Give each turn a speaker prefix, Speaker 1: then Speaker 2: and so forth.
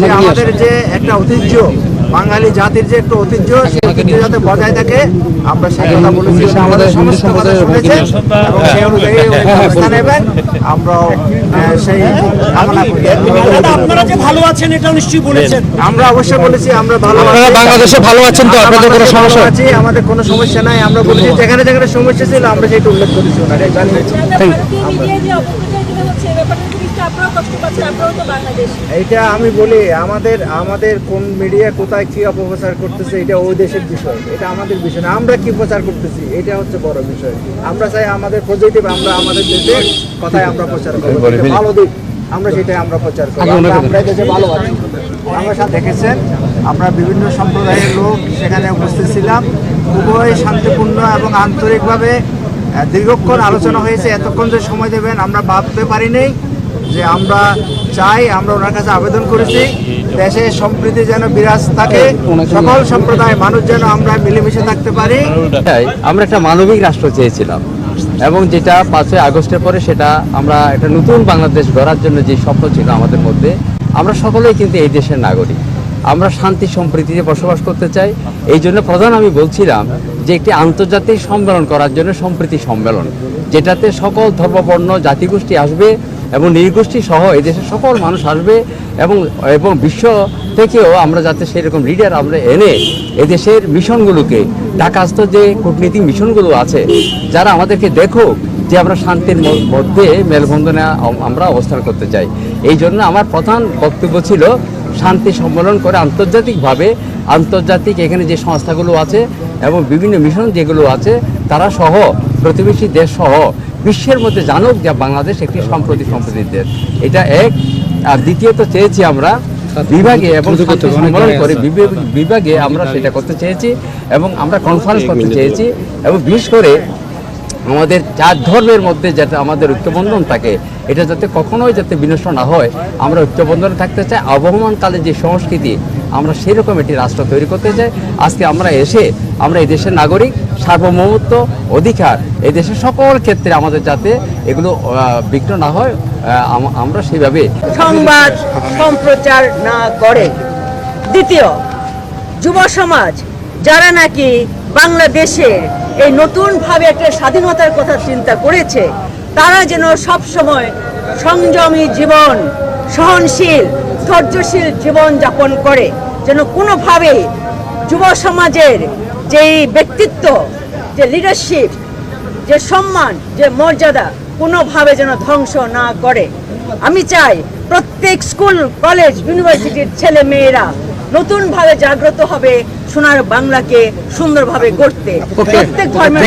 Speaker 1: যে আমাদের যে একটা ঐতিহ্য বাঙালি জাতির যে একটা ঐতিহ্য সেই ঐতিহ্য যাতে বজায় থাকে আমরা সেই কথা বলেছি। আমাদের সমস্ত কথা শুনেছেন এবং সেই অনুযায়ী ব্যবস্থা নেবেন। আমরাও সেই কামনা করি।
Speaker 2: আপনারা যে ভালো আছেন এটাও নিশ্চয়ই বলেছেন।
Speaker 1: আমরা অবশ্যই বলেছি আমরা ভালো আছি।
Speaker 3: বাংলাদেশে ভালো আছেন তো? আপনাদের কোনো সমস্যা?
Speaker 1: আছি, আমাদের কোনো সমস্যা নাই। আমরা বলেছি যেখানে যেখানে সমস্যা ছিল আমরা সেটা উল্লেখ করেছি ওনারা জানিয়েছি।
Speaker 4: ভারতীয় মিডিয়ায় যে অপপ্রচারগুলো হচ্ছে এই ব্যাপারটা জিনিসটা আপনারাও কষ্ট পাচ্ছেন আপনারাও তো বাংলাদেশ।
Speaker 1: এইটা আমি বলি আমাদের আমাদের কোন মিডিয়া কোথায় কি অপপ্রচার করতেছে এটা ওই দেশের বিষয়। এটা আমাদের বিষয় না আমরা কি প্রচার করতেছি এটা হচ্ছে বড় বিষয়। আমরা চাই আমাদের পজিটিভ আমরা আমাদের দেশের কথাই আমরা প্রচার করব ভালো দিক আমরা সেটাই আমরা প্রচার করি। আমরা দেশে ভালো আছি। আমরা সাথে দেখেছেন আমরা বিভিন্ন সম্প্রদায়ের লোক সেখানে উপস্থিত ছিলাম। খুবই শান্তিপূর্ণ এবং আন্তরিকভাবে দীর্ঘক্ষণ আলোচনা হয়েছে, এতক্ষণ যে সময় দেবেন, আমরা ভাবতে পারি পারিনি যে আমরা চাই, আমরা ওনার কাছে আবেদন করেছি, দেশে সম্প্রীতি যেন বিরাজ থাকে, সকল সম্প্রদায়, মানুষ যেন আমরা মিলেমিশে থাকতে পারি।
Speaker 5: আমরা একটা মানবিক রাষ্ট্র চেয়েছিলাম, এবং যেটা পাঁচই আগস্টের পরে সেটা আমরা একটা নতুন বাংলাদেশ গড়ার জন্য যে স্বপ্ন ছিল আমাদের মধ্যে, আমরা সকলেই কিন্তু এই দেশের নাগরিক। আমরা শান্তি সম্প্রীতিতে বসবাস করতে চাই। এই জন্য প্রধান আমি বলছিলাম যে একটি আন্তর্জাতিক সম্মেলন করার জন্য সম্প্রীতি সম্মেলন, যেটাতে সকল ধর্মবর্ণ জাতিগোষ্ঠী আসবে এবং নৃগোষ্ঠী সহ এদেশের সকল মানুষ আসবে এবং এবং বিশ্ব থেকেও আমরা যাতে সেরকম লিডার আমরা এনে এদেশের মিশনগুলোকে ঢাকাস্থ যে কূটনীতিক মিশনগুলো আছে, যারা আমাদেরকে দেখুক যে আমরা শান্তির মধ্যে মেলবন্ধনে আমরা অবস্থান করতে চাই। এই জন্য আমার প্রধান বক্তব্য ছিল শান্তি সম্মেলন করে আন্তর্জাতিকভাবে আন্তর্জাতিক এখানে যে সংস্থাগুলো আছে এবং বিভিন্ন মিশন যেগুলো আছে তারা সহ প্রতিবেশী দেশ সহ বিশ্বের মধ্যে জানুক যে বাংলাদেশ একটি সম্প্রতি সম্প্রতির দেশ এটা এক। আর দ্বিতীয়ত চেয়েছি আমরা বিভাগে এবং সম্মেলন করে বিভাগে আমরা সেটা করতে চেয়েছি এবং আমরা কনফারেন্স করতে চেয়েছি এবং বিশেষ করে আমাদের চার ধর্মের মধ্যে যাতে আমাদের ঐক্যবন্ধন থাকে, এটা যাতে কখনোই যাতে বিনষ্ট না হয়, আমরা ঐক্যবন্ধনে থাকতে চাই। আবহমানকালে যে সংস্কৃতি, আমরা সেরকম একটি রাষ্ট্র তৈরি করতে চাই। আজকে আমরা এসে, আমরা এই দেশের নাগরিক, সার্বভৌমত্ব অধিকার, এই দেশের সকল ক্ষেত্রে আমাদের যাতে এগুলো বিঘ্ন না হয় আমরা সেইভাবে
Speaker 6: সংবাদ সম্প্রচার না করে। দ্বিতীয়, যুব সমাজ যারা নাকি বাংলাদেশের এই নতুনভাবে একটা স্বাধীনতার কথা চিন্তা করেছে, তারা যেন সব সময় সংযমী জীবন, সহনশীল, ধৈর্যশীল জীবন যাপন করে, যেন কোনোভাবে যুব সমাজের যেই ব্যক্তিত্ব, যে লিডারশিপ যে সম্মান, যে মর্যাদা কোনোভাবে যেন ধ্বংস না করে। আমি চাই প্রত্যেক স্কুল, কলেজ ইউনিভার্সিটির ছেলে মেয়েরা নতুনভাবে জাগ্রত হবে সোনার বাংলাকে সুন্দরভাবে গড়তে। প্রত্যেক ধর্মের